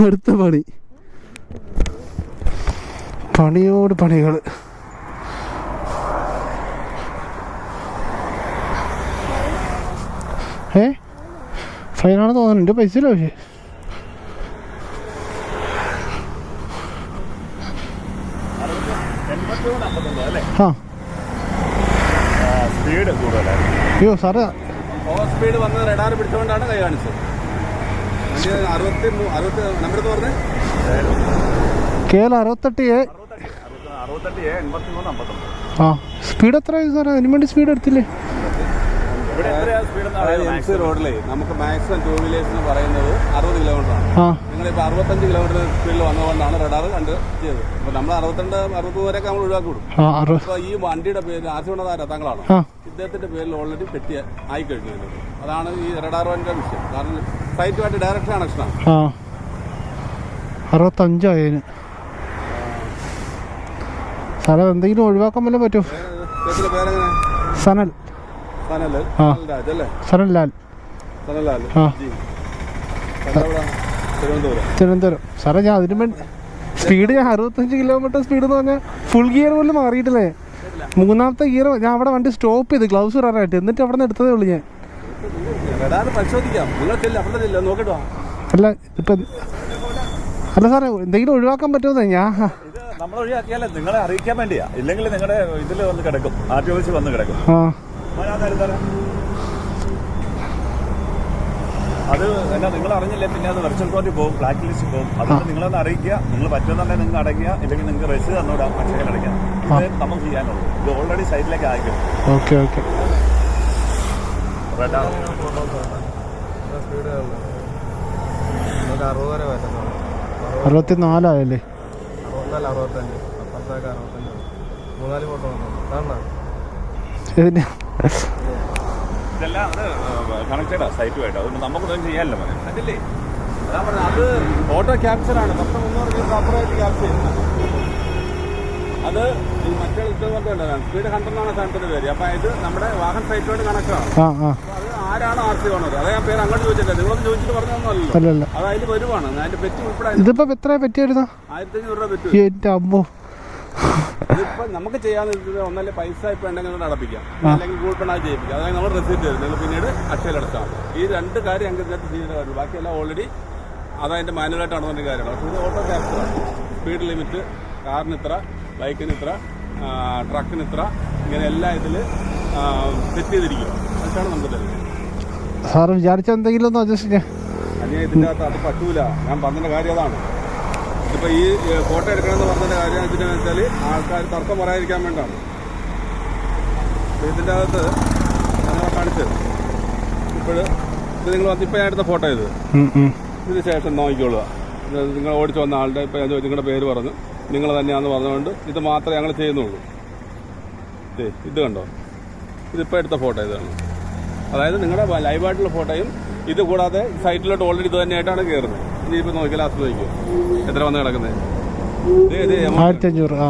അടുത്ത പണി. പണിയോട് പണികൾ ഏ? ഫൈനാണ് തോന്നുന്നുണ്ട് പൈസ ഇല്ല പക്ഷേ? ആ. അയ്യോ സാറേ. സ്പീഡ് വന്നത് റഡാർ പിടിച്ചുകൊണ്ടാണ് കൈ കാണിച്ചത് വണ്ടി അറുപത്തി മൂ- അറുപത്തി നമ്പർ എന്ന് പറഞ്ഞേ കെ എൽ അറുപത്തെട്ട് എ. ആ സ്പീഡ് എത്ര സാറേ? അതിനു വേണ്ടി സ്പീഡ് എടുത്തില്ലേ റോഡിലെ നമുക്ക് മാക്സിമം ടൂ വീലേഴ്സിന് പറയുന്നത് അറുപത് കിലോമീറ്ററാണ് നിങ്ങളിപ്പോൾ അറുപത്തഞ്ച് കിലോമീറ്റർ സ്പീഡിൽ വന്നതുകൊണ്ടാണ് റഡാർ കണ്ട് ചെയ്തത്. അപ്പോൾ നമ്മൾ അറുപത്തിരണ്ട് അറുപത് വരെയൊക്കെ നമ്മൾ ഒഴിവാക്കി വിടും അപ്പോൾ ഈ വണ്ടിയുടെ പേര് ആശുപത്രി തങ്ങളാണ് ഇദ്ദേഹത്തിന്റെ പേരിൽ ഓൾറെഡി പെട്ടി ആയി കഴിഞ്ഞു. അതാണ് ഈ റഡാർ വണ്ടിയുടെ വിഷയം. കാരണം സൈറ്റുമായിട്ട് ഡയറക്റ്റ് കണക്ഷനാണ് ആ. അറുപത്തഞ്ചായതിന് സ്ഥലം എന്തെങ്കിലും ഒഴിവാക്കാൻ വല്ല പറ്റും സനൽ. സനൽലാൽ ആ. സനൽ ലാൽ. തിരുവനന്തപുരം. സാറേ ഞാൻ അതിന് വേണ്ടി സ്പീഡ് ഞാൻ അറുപത്തഞ്ച് കിലോമീറ്റർ സ്പീഡ് എന്ന് പറഞ്ഞാൽ ഫുൾ ഗിയർ പോലും മാറിയിട്ടില്ലേ? മൂന്നാമത്തെ ഗിയർ ഞാൻ അവിടെ വണ്ടി സ്റ്റോപ്പ് ചെയ്ത് ഗ്ലൗസ് ഇടാനായിട്ട്. എന്നിട്ട് അവിടെ നിന്ന് എടുത്തതേ ഉള്ളൂ ഞാൻ. റഡാർ പരിശോധിക്കാം. നിങ്ങൾക്കില്ല അവിടെ ചെല്ല നോക്കിട്ട് അല്ല ഇപ്പം അല്ല സാറേ എന്തെങ്കിലും ഒഴിവാക്കാൻ പറ്റുമോ ഞാൻ ഇത് നമ്മൾ ഒഴിവാക്കിയാലേ നിങ്ങളെ അറിയിക്കാൻ വേണ്ടിയാ. ഇല്ലെങ്കിൽ നിങ്ങളുടെ ഇതിൽ വന്ന് കിടക്കും. ആർ ടി ഓഫീസിൽ വന്ന് കിടക്കും. ആ? അത് എന്നാ നിങ്ങൾ അറിഞ്ഞില്ലേ? പിന്നെ അത് വെർച്വൽ കോർട്ടിൽ പോകും ബ്ലാക്ക് ലിസ്റ്റ് പോകും. അതുകൊണ്ട് നിങ്ങളൊന്ന് അറിയിക്കുക. നിങ്ങൾ പറ്റുന്നുണ്ടെങ്കിൽ നിങ്ങൾ അടയ്ക്കുക. ഇല്ലെങ്കിൽ നിങ്ങൾക്ക് റെസ്റ്റ് തന്നോടാം. അക്ഷയയിൽ അടയ്ക്കാം. ഇത് നമുക്ക് ചെയ്യാനുള്ളൂ. ഇത് ഓൾറെഡി സൈറ്റിലേക്ക് ആയിരിക്കും ഓക്കെ ഓക്കെ. റെഡാ സ്പീഡ് നമുക്ക് അറുപത് വരെ പറ്റുന്നുള്ളൂ അറുപത്തിനാലായല്ലേ അറുപത്തല്ല അറുപത്തഞ്ച് അപ്പുറത്തേക്ക് അറുപത്തഞ്ച് മൂന്നാൽ ഫോട്ടോ വന്നു കാണണം ഇതെല്ലാം അത് കണക്റ്റഡാ സൈറ്റുമായിട്ട് അതുകൊണ്ട് നമുക്കൊന്നും ചെയ്യാനല്ലോ മോനെ. അതല്ലേ അതാ പറഞ്ഞത് അത് ഓട്ടോ ക്യാപ്ചറാണ് പത്ത് മുന്നൂറ് രൂപ അപ്പുറമായിട്ട് ക്യാപ്ചർ ചെയ്യുന്നത്. അത് മറ്റേ ഇതുകൊണ്ടാണ് സ്പീഡ് ഹൺഡ്രഡാണ് സാധനത്തിന്റെ പേര്. അപ്പൊ ഇത് നമ്മുടെ വാഹന സൈറ്റിലോട് കണക്കാണ്. അത് ആരാണ് ആർ സി ഓണർ അത് ഞാൻ പേര് അങ്ങോട്ട് ചോദിച്ചില്ല നിങ്ങളൊന്ന് ചോദിച്ചിട്ട് പറഞ്ഞൊന്നുമല്ലോ അത് അതിന്റെ വരുവാണ്. അതിന്റെ പെറ്റ് ഉൾപ്പെടെ ഇതിപ്പോ എത്ര പറ്റിയായിരുന്നു? ആയിരത്തി അഞ്ഞൂറ് രൂപ പറ്റും ഇതിപ്പോ നമുക്ക് ചെയ്യാന്ന് ഒന്നല്ല പൈസ ഇപ്പൊ ഉണ്ടെങ്കിൽ അടപ്പിക്കാം. അല്ലെങ്കിൽ ഗൂഗിൾ പേ ചെയ്യിപ്പിക്കാം. അതായത് നമ്മൾ റെസീറ്റ് തരും. നിങ്ങൾ പിന്നീട് അക്ഷയിൽ അടച്ചാൽ ഈ രണ്ട് കാര്യം ഞങ്ങൾക്ക് ഇതിനകത്ത് ചെയ്യുന്ന കാര്യം ബാക്കിയെല്ലാം ഓൾറെഡി അതതിന്റെ മാനുവലായിട്ട് നടന്നൊരു കാര്യമാണ്. പക്ഷേ ഇത് ഓട്ടോ ക്യാപ്ചറാണ് സ്പീഡ് ലിമിറ്റ് കാറിന് ഇത്ര ബൈക്കിന് ഇത്ര ട്രക്കിന് ഇത്ര ഇങ്ങനെ എല്ലാ ഇതിൽ സെറ്റ് ചെയ്തിരിക്കും അതൊക്കെയാണ് നമുക്ക് തരുന്നത് സാർ വിചാരിച്ച എന്തെങ്കിലും ഒന്ന് അഡ്ജസ്റ്റ് ചെയ്യാം ഇതിന്റെ അകത്ത് അത് പറ്റൂല. ഞാൻ പറഞ്ഞ കാര്യം അതാണ്. ഇതിപ്പോൾ ഈ ഫോട്ടോ എടുക്കണമെന്ന് പറഞ്ഞതിന്റെ കാര്യം എന്തിനാന്ന് വെച്ചാൽ ആൾക്കാർ തർക്കം പറയാതിരിക്കാൻ വേണ്ടാണ് ഇതിന്റെ അകത്ത് ഞങ്ങളെ കാണിച്ചത് ഇപ്പോൾ ഇത് നിങ്ങൾ വന്ന് ഇപ്പോൾ ഞാൻ എടുത്ത ഫോട്ടോ ഇത്. ഇതിന് ശേഷം നോക്കിക്കോളുക. നിങ്ങൾ ഓടിച്ചു വന്ന ആളുടെ ഇപ്പോൾ ഞാൻ ചോദിച്ചു നിങ്ങളുടെ പേര് പറഞ്ഞു നിങ്ങൾ തന്നെയാണെന്ന് പറഞ്ഞുകൊണ്ട് ഇത് മാത്രമേ ഞങ്ങൾ ചെയ്യുന്നുള്ളൂ. ഇത് കണ്ടോ? ഇതിപ്പോൾ എടുത്ത ഫോട്ടോ ഇതാണ്. അതായത് നിങ്ങളുടെ ലൈവായിട്ടുള്ള ഫോട്ടോയും ഇത് കൂടാതെ സൈറ്റിലോട്ട് ഓൾറെഡി ഇത് തന്നെയായിട്ടാണ് കയറുന്നത് ഇനിയിപ്പോൾ നോക്കിയാൽ ലാസ്റ്റ് നോക്കിയോ എത്ര വന്ന് കിടക്കുന്നത്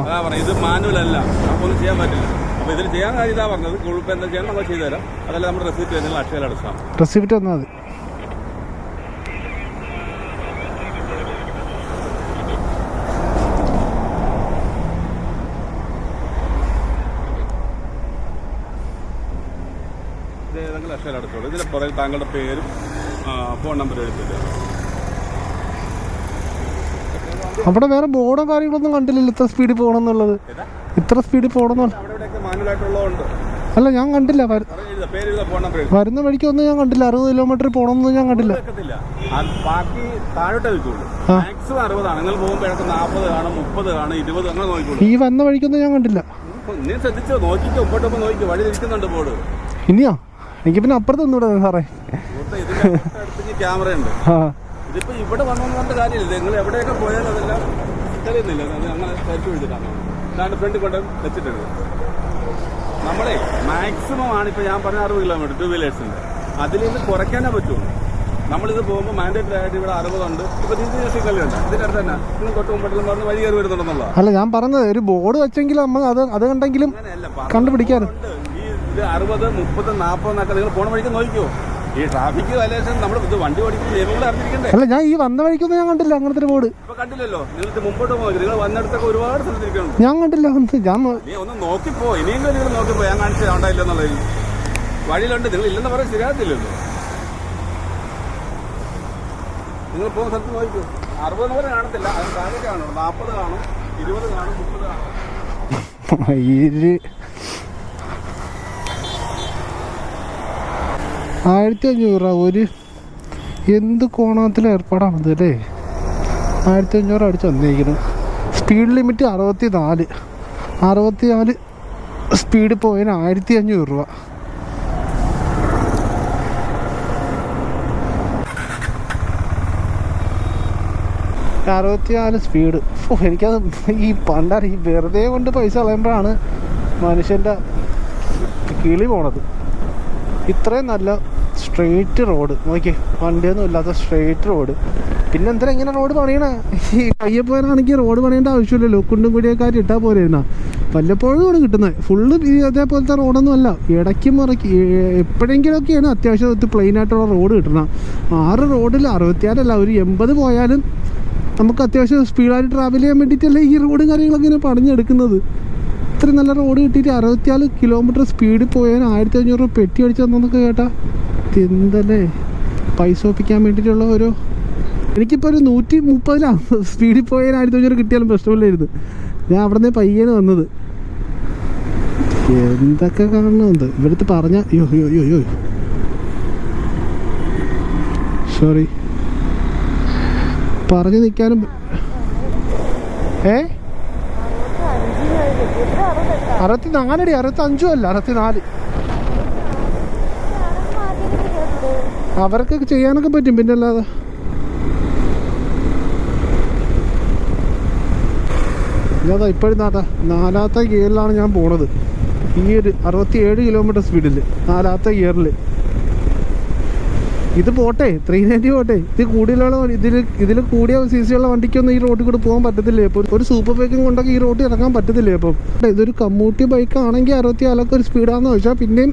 അതാ പറഞ്ഞത് ഇത് മാനുവൽ അല്ല. നമുക്കൊന്നും ചെയ്യാൻ പറ്റില്ല. അപ്പോൾ ഇതിൽ ചെയ്യാൻ കാര്യം ഇതാ പറഞ്ഞത് ഗൂഗിൾ പേ എന്താ ചെയ്യണം നമ്മൾ ചെയ്തുതരാം അതല്ല നമ്മുടെ റെസിപ്റ്റ് അക്ഷയയിൽ അടച്ചാൽ റെസിപ്റ്റ് തന്നാൽ മതി ഇത് ഇതിൽ പുറകിൽ താങ്കളുടെ പേരും ഫോൺ നമ്പറും എടുത്തിട്ട് അവിടെ വേറെ ബോർഡോ കാര്യങ്ങളൊന്നും കണ്ടില്ലല്ലോ ഇത്ര സ്പീഡിൽ പോകണം എന്നുള്ളത് ഇത്ര സ്പീഡിൽ പോകണം അല്ല ഞാൻ കണ്ടില്ല. വരുന്ന വഴിക്ക് ഒന്നും ഞാൻ കണ്ടില്ല. അറുപത് കിലോമീറ്റർ പോകണമെന്നൊന്നും ഞാൻ കണ്ടില്ല. ബാക്കി താഴോട്ടേ വെക്കുള്ളൂ ആ. മാക്സിമം അറുപതാണ്. നിങ്ങൾ പോകുമ്പോഴൊക്കെ നാൽപ്പത് കാണും മുപ്പത് കാണും ഇരുപത് അങ്ങനെ നോക്കിക്കോളൂ. ഈ വന്ന വഴിക്കൊന്നും ഞാൻ കണ്ടില്ല. നീ ശ്രദ്ധിച്ചോ? നോക്കിക്കോ. മുമ്പോട്ടൊപ്പം നോക്കിക്കോ. വഴി തിരിക്കുന്നുണ്ട് ബോർഡ്. ഇനിയോ? എനിക്ക് പിന്നെ അപ്പുറത്ത് ഇവിടെ സാറേ. ക്യാമറ ഉണ്ട്. ഇതിപ്പോ ഇവിടെ വന്നോന്ന് കാര്യമില്ല. നിങ്ങൾ എവിടെയൊക്കെ പോയാലും അതെല്ലാം തെളിയുന്നില്ല. അങ്ങനെ വെച്ചിട്ടാണ് ഇതാണ്ട് ഫ്രണ്ട് കൊണ്ട് വെച്ചിട്ടുണ്ട്. നമ്മളെ മാക്സിമം ആണ് ഇപ്പൊ ഞാൻ പറഞ്ഞ അറുപത് കിലോമീറ്റർ ടു വീലേഴ്സിന്റെ അതിൽ നിന്ന് കുറയ്ക്കാനേ പറ്റുള്ളൂ നമ്മളിത് പോകുമ്പോൾ മാൻഡേറ്ററി ആയിട്ട് ഇവിടെ അറുപതുണ്ട്. ഇപ്പൊ ഇത് സിഗ്നലുണ്ട് ഇതിന്റെ അടുത്ത് തന്നെ. നിങ്ങൾ തൊട്ട് മുമ്പോട്ടും പറഞ്ഞ് വഴി കയറി വരുന്നുണ്ടെന്നുള്ള അല്ല ഞാൻ പറഞ്ഞത് ഒരു ബോർഡ് വെച്ചെങ്കിലും നമ്മൾ അത് അത് കണ്ടെങ്കിലും അങ്ങനെയല്ല കണ്ടുപിടിക്കാറ്. പറഞ്ഞിട്ടുണ്ട്. ഈ ഇത് അറുപത് മുപ്പത് നാൽപ്പത് എന്നൊക്കെ നിങ്ങൾ പോണ വഴിക്ക് നോക്കിയോ ഈ ട്രാഫിക് വയലേഷൻ നമ്മൾ ഇത് വണ്ടി ഓടിക്കുന്ന നിയമങ്ങൾ അറിഞ്ഞിരിക്കണ്ടേ? അല്ല ഞാൻ ഈ വന്ന വഴിക്കൊന്നും ഞാൻ കണ്ടില്ല അങ്ങനത്തെ ഒരു ബോർഡ്. ഇപ്പൊ കണ്ടില്ലല്ലോ. നിങ്ങൾക്ക് മുമ്പോട്ട് പോയി നിങ്ങൾ വന്നിടത്തൊക്കെ ഒരുപാട് സ്ഥലത്തിരിക്കുന്നുണ്ട്. ഞാൻ കണ്ടില്ല ഒന്ന് ഞാൻ നോ- നീ ഒന്ന് നോക്കിപ്പോ. ഇനിയെങ്കിലും നിങ്ങൾ നോക്കിപ്പോ. ഞാൻ കാണിച്ചത് ഉണ്ടായില്ലെന്നുള്ളതിൽ വഴിയിലുണ്ട്. നിങ്ങൾ ഇല്ലെന്ന് പറയാൻ ശരിയാകത്തില്ലല്ലോ നിങ്ങൾ പോകുന്ന സ്ഥലത്ത് നോക്കൂ അറുപത് പോലെ കാണത്തില്ല. അത് താഴെ കാണും നാൽപ്പത് കാണും. ഇരുപത് കാണും മുപ്പത് കാണും. ആയിരത്തി അഞ്ഞൂറ് രൂപ ഒരു എന്ത് കോണത്തിലെ ഏർപ്പാടാണിത് അല്ലേ? ആയിരത്തി അഞ്ഞൂറ് അടിച്ച് വന്നിരിക്കുന്നു സ്പീഡ് ലിമിറ്റ് അറുപത്തി നാല് അറുപത്തി നാല് സ്പീഡ് പോയതിന് ആയിരത്തി അഞ്ഞൂറ് രൂപ. അറുപത്തിനാല് സ്പീഡ് ഓ എനിക്കത് ഈ പണ്ടാണ് ഈ വെറുതെ കൊണ്ട് പൈസ കളയുമ്പോഴാണ് മനുഷ്യന്റെ കിളി പോണത്. ഇത്രയും നല്ല സ്ട്രെയിറ്റ് റോഡ് നോക്കി വണ്ടിയൊന്നും ഇല്ലാത്ത സ്ട്രെയിറ്റ് റോഡ് പിന്നെ എന്തിനാ ഇങ്ങനെ റോഡ് പണിയണ? ഈ പയ്യപ്പോരാണെങ്കിൽ റോഡ് പണിയേണ്ട ആവശ്യമില്ലല്ലോ. കുണ്ടും കുടിയേക്കാർ ഇട്ടാൽ പോലെയിരുന്ന വല്ലപ്പോഴും ആണ് കിട്ടുന്നത് ഫുള്ള് അതേപോലത്തെ റോഡൊന്നും അല്ല ഇടയ്ക്ക് മുറയ്ക്ക് എപ്പോഴെങ്കിലുമൊക്കെയാണ് അത്യാവശ്യം പ്ലെയിൻ ആയിട്ടുള്ള റോഡ് കിട്ടണം. ആറ് റോഡിൽ അറുപത്തിയാറല്ല ഒരു എൺപത് പോയാലും നമുക്ക് അത്യാവശ്യം സ്പീഡായിട്ട് ട്രാവൽ ചെയ്യാൻ വേണ്ടിയിട്ടല്ലേ ഈ റോഡും കാര്യങ്ങളൊക്കെ ഇങ്ങനെ പണിഞ്ഞെടുക്കുന്നത്. ഇത്രയും നല്ല റോഡ് കിട്ടിയിട്ട് അറുപത്തിയാൽ കിലോമീറ്റർ സ്പീഡിൽ പോയാൽ ആയിരത്തി അഞ്ഞൂറ് രൂപ പെറ്റി അടിച്ചു തന്നൊക്കെ കേട്ടാ. എന്തല്ലേ പൈസ ഒപ്പിക്കാൻ വേണ്ടിയിട്ടുള്ള ഒരു എനിക്കിപ്പോൾ ഒരു നൂറ്റി മുപ്പതിലാണ് സ്പീഡിൽ പോയാൽ ആയിരത്തി അഞ്ഞൂറ് കിട്ടിയാലും പ്രശ്നമില്ലായിരുന്നു. ഞാൻ അവിടെ നിന്ന് പയ്യേന്ന് വന്നത്. എന്തൊക്കെ കാണണമെന്ന് ഇവിടുത്തെ പറഞ്ഞ അയ്യോ അയ്യോ അയ്യോ അയ്യോ. സോറി പറഞ്ഞു നിൽക്കാനും ഏ? അറുപത്തി നാലടി അറുപത്തി അഞ്ചും അല്ല അറുപത്തി നാല് അവർക്കൊക്കെ ചെയ്യാനൊക്കെ പറ്റും പിന്നെ അല്ലാതെ ഇല്ലാതാ ഇപ്പോഴും നാട്ടാ നാലാമത്തെ ഗിയറിലാണ് ഞാൻ പോണത്. ഈ ഒരു അറുപത്തി ഏഴ് കിലോമീറ്റർ സ്പീഡിൽ നാലാത്ത ഗിയറിൽ ഇത് പോട്ടെ ത്രീ നയന്റി പോട്ടെ. ഇത് കൂടിയുള്ള ഇതിൽ ഇതിൽ കൂടിയ സി സി ഉള്ള വണ്ടിക്കൊന്നും ഈ റോഡിൽ കൂടെ പോകാൻ പറ്റത്തില്ല? ഇപ്പോൾ ഒരു സൂപ്പർ ബൈക്കും കൊണ്ടൊക്കെ ഈ റോഡിൽ ഇറങ്ങാൻ പറ്റത്തില്ല ഇപ്പോൾ ഇതൊരു കമ്മൂട്ടി ബൈക്ക് ആണെങ്കിൽ അറുപത്തി നാലൊക്കെ ഒരു സ്പീഡാണെന്ന് വെച്ചാൽ പിന്നെയും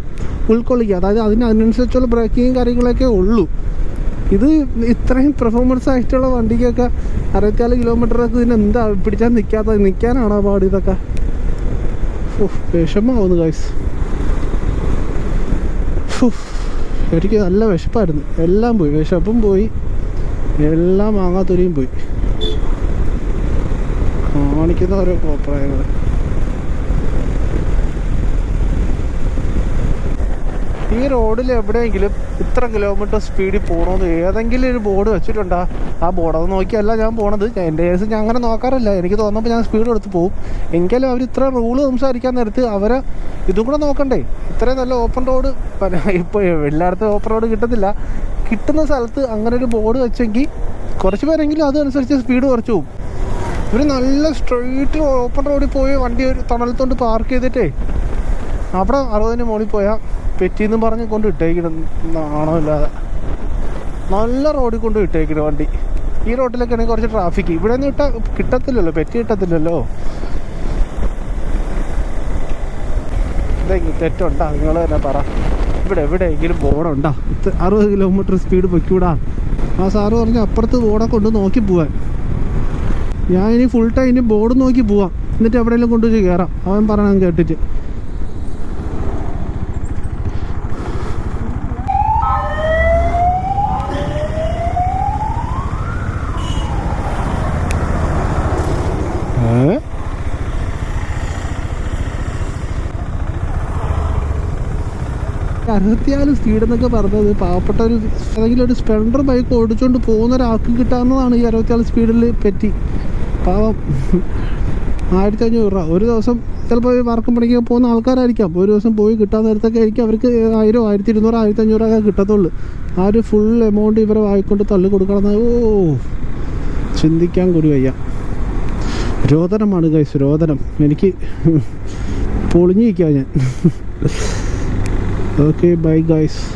ഉൾക്കൊള്ളിക്കുക. അതായത് അതിനനുസരിച്ചുള്ള ബ്രേക്കിങ്ങും കാര്യങ്ങളൊക്കെ ഉള്ളൂ. ഇത് ഇത്രയും പെർഫോമൻസ് ആയിട്ടുള്ള വണ്ടിക്കൊക്കെ അറുപത്തിനാല് കിലോമീറ്ററൊക്കെ ഇതിന് എന്താ പിടിച്ചാൽ നിൽക്കാത്ത നിൽക്കാനാണോ പാട് ഇതൊക്കെ? വിഷമാവുന്നു ഉഫ്. എനിക്ക് നല്ല വിശപ്പായിരുന്നു. എല്ലാം പോയി. വിശപ്പും പോയി. എല്ലാം വാങ്ങാത്തൊരിയും പോയി. കാണിക്കുന്ന ഓരോ കോപ്രായങ്ങൾ ഈ റോഡിൽ എവിടെയെങ്കിലും ഇത്ര കിലോമീറ്റർ സ്പീഡിൽ പോകണമെന്ന് ഏതെങ്കിലും ഒരു ബോർഡ് വെച്ചിട്ടുണ്ടോ? ആ ബോർഡ് അത് നോക്കിയല്ല ഞാൻ പോണത്. എന്റെ കേസ് ഞാൻ അങ്ങനെ നോക്കാറില്ല. എനിക്ക് തോന്നുമ്പോൾ ഞാൻ സ്പീഡ് എടുത്ത് പോകും എങ്കിലും അവർ ഇത്ര റൂൾ സംസാരിക്കാൻ നേരത്ത് അവരെ ഇതും കൂടെ നോക്കണ്ടേ? ഇത്രയും നല്ല ഓപ്പൺ റോഡ് ഇപ്പോൾ എല്ലായിടത്തും ഓപ്പൺ റോഡ് കിട്ടത്തില്ല കിട്ടുന്ന സ്ഥലത്ത് അങ്ങനെ ഒരു ബോർഡ് വെച്ചെങ്കിൽ കുറച്ച് പേരെങ്കിലും അതനുസരിച്ച് സ്പീഡ് കുറച്ച് പോകും ഇവർ നല്ല സ്ട്രെയിറ്റ് ഓപ്പൺ റോഡിൽ പോയി വണ്ടി ഒരു തണലത്തോണ്ട് പാർക്ക് ചെയ്തിട്ടേ. അവിടെ അറുപതിന് മുകളിൽ പോയാൽ പെറ്റിന്ന് പറഞ്ഞ് കൊണ്ട് ഇട്ടേക്കണം. ഇല്ലാതെ. നല്ല റോഡിൽ കൊണ്ട് ഇട്ടേക്കണം വണ്ടി. ഈ റോഡിലൊക്കെ ആണെങ്കിൽ കുറച്ച് ട്രാഫിക് ഇവിടെ നിന്ന് ഇട്ട കിട്ടത്തില്ലല്ലോ പെറ്റി കിട്ടത്തില്ലല്ലോ. തെറ്റുണ്ടാ? നിങ്ങൾ തന്നെ പറ. ഇവിടെ എവിടെയെങ്കിലും ബോർഡുണ്ടാ? അറുപത് കിലോമീറ്റർ സ്പീഡ് പൊയ്ക്കൂടാ. ആ സാറ് പറഞ്ഞു അപ്പുറത്ത് ബോർഡൊക്കെ കൊണ്ട് നോക്കി പോവാൻ. ഞാൻ ഇനി ഫുൾ ടൈം ഇനി ബോർഡ് നോക്കി പോവാം. എന്നിട്ട് എവിടെയെങ്കിലും കൊണ്ടുപോയി കയറാം അവൻ പറയണം കേട്ടിട്ട്. അറുപത്തിനാല് സ്പീഡ് എന്നൊക്കെ പറഞ്ഞത് പാവപ്പെട്ട ഒരു അല്ലെങ്കിൽ ഒരു സ്പ്ലെൻഡർ ബൈക്ക് ഓടിച്ചുകൊണ്ട് പോകുന്ന ഒരാൾക്ക് കിട്ടാവുന്നതാണ് ഈ അറുപത്തിയാൽ സ്പീഡിൽ പറ്റി. പാവം. ആയിരത്തി അഞ്ഞൂറ് രൂപ. ഒരു ദിവസം ചിലപ്പോൾ വർക്കും പണിക്ക് പോകുന്ന ആൾക്കാരായിരിക്കാം. ഒരു ദിവസം പോയി കിട്ടാൻ നേരത്തൊക്കെ ആയിരിക്കും അവർക്ക് ആയിരം ആയിരത്തി ഇരുന്നൂറ് ആയിരത്തി അഞ്ഞൂറൊക്കെ കിട്ടത്തുള്ളൂ. ആ ഒരു ഫുൾ എമൗണ്ട് ഇവരെ വായിക്കൊണ്ട് തള്ളി കൊടുക്കണം ഓ. ചിന്തിക്കാൻ കൂടി വയ്യ. രോദനമാണ് ഗൈസ് രോദനം. എനിക്ക് പൊളിഞ്ഞിരിക്കുക ഞാൻ. okay bye guys.